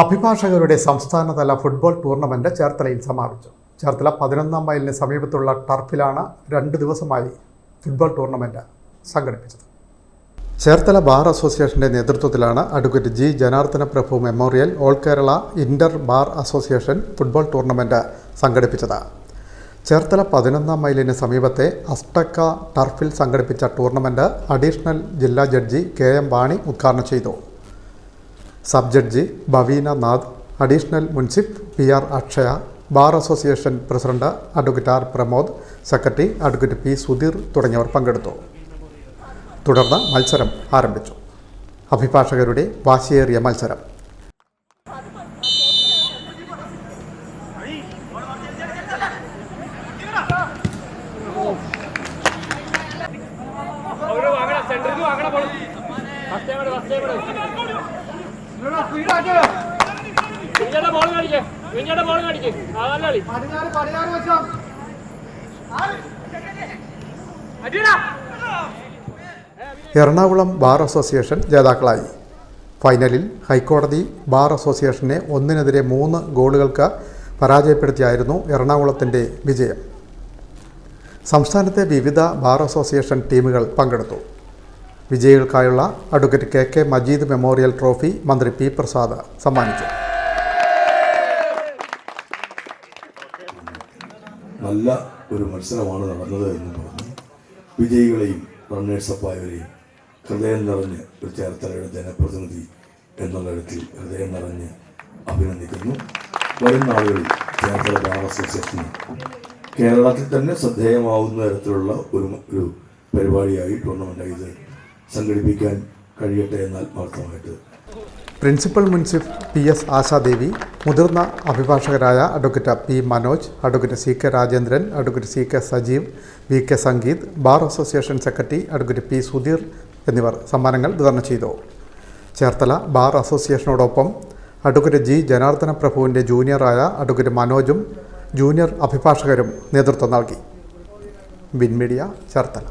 അഭിഭാഷകരുടെ സംസ്ഥാനതല football tournament ചേർത്തലയിൽ സമാപിച്ചു. ചേർത്തല പതിനൊന്നാം മൈലിന് സമീപത്തുള്ള ടർഫിലാണ് രണ്ട് ദിവസമായി ഫുട്ബോൾ ടൂർണമെന്റ് സംഘടിപ്പിച്ചത്. ചേർത്തല ബാർ അസോസിയേഷന്റെ നേതൃത്വത്തിലാണ് advocate G Janardhana Prabhu memorial all Kerala inter bar association football tournament സംഘടിപ്പിച്ചത്. ചേർത്തല പതിനൊന്നാം മൈലിന് സമീപത്തെ അസ്റ്റക്ക ടർഫിൽ സംഘടിപ്പിച്ച ടൂർണമെന്റ് അഡീഷണൽ ജില്ലാ ജഡ്ജി കെ എം വാണി ഉദ്ഘാടനം ചെയ്തു. Sub judge Bhavina Nath additional മുൻസിഫ് P R Akshaya bar association president advocate R Pramod secretary advocate P Sudheer തുടങ്ങിയവർ പങ്കെടുത്തു. തുടർന്ന് മത്സരം ആരംഭിച്ചു. അഭിഭാഷകരുടെ വാശിയേറിയ മത്സരം. അവിടെ വാങ്ങണ പോണം. ഫസ്റ്റ് ഫസ്റ്റ് ബോൾ കാണിക്കേ. ബോൾ കാണിക്കേ. ആ നല്ല കളി. എറണാകുളം ബാർ അസോസിയേഷൻ ജേതാക്കളായി. ഫൈനലിൽ ഹൈക്കോടതി ബാർ അസോസിയേഷനെ ഒന്നിനെതിരെ മൂന്ന് ഗോളുകൾക്ക് പരാജയപ്പെടുത്തിയായിരുന്നു എറണാകുളത്തിന്റെ വിജയം. സംസ്ഥാനത്തെ വിവിധ ബാർ അസോസിയേഷൻ ടീമുകൾ പങ്കെടുത്തു. വിജയികൾക്കായുള്ള advocate K K Majeed memorial trophy മന്ത്രി പി പ്രസാദ് സമ്മാനിച്ചു. നല്ല ഒരു മത്സരമാണ് നടന്നത് എന്ന് പറഞ്ഞ് വിജയികളെയും റണ്ണേഴ്സപ്പായവരെയും ഹൃദയം നിറഞ്ഞ് ഒരു ചേർത്തലയുടെ ജനപ്രതിനിധി എന്നുള്ള ഇടത്തിൽ ഹൃദയം നിറഞ്ഞ് അഭിനന്ദിക്കുന്നു. വരും നാളുകളിൽ ചേർത്തല ബാർ അസോസിയേഷന് കേരളത്തിൽ തന്നെ ശ്രദ്ധേയമാവുന്ന തരത്തിലുള്ള ഒരു ഒരു പരിപാടിയായി ടൂർണമെന്റ് ഇത് സംഘടിപ്പിക്കാൻ കഴിയട്ടെ എന്ന് ആത്മാർത്ഥമായിട്ട് പ്രിൻസിപ്പൽ മുൻസിഫ് പി എസ് ആശാദേവി മുതിർന്ന അഭിഭാഷകരായ advocate P Manoj advocate C K Rajendran advocate C K Sajeev V K Sangeeth bar association secretary advocate P Sudheer എന്നിവർ സമ്മാനങ്ങൾ വിതരണം ചെയ്തു. ചേർത്തല ബാർ അസോസിയേഷനോടൊപ്പം അഡ്വക്കേറ്റ് ജി ജനാർദ്ദന പ്രഭുവിന്റെ ജൂനിയറായ അഡ്വക്കേറ്റ് മനോജും ജൂനിയർ അഭിഭാഷകരും നേതൃത്വം നൽകി. ബിൻ മീഡിയ ചേർത്തല.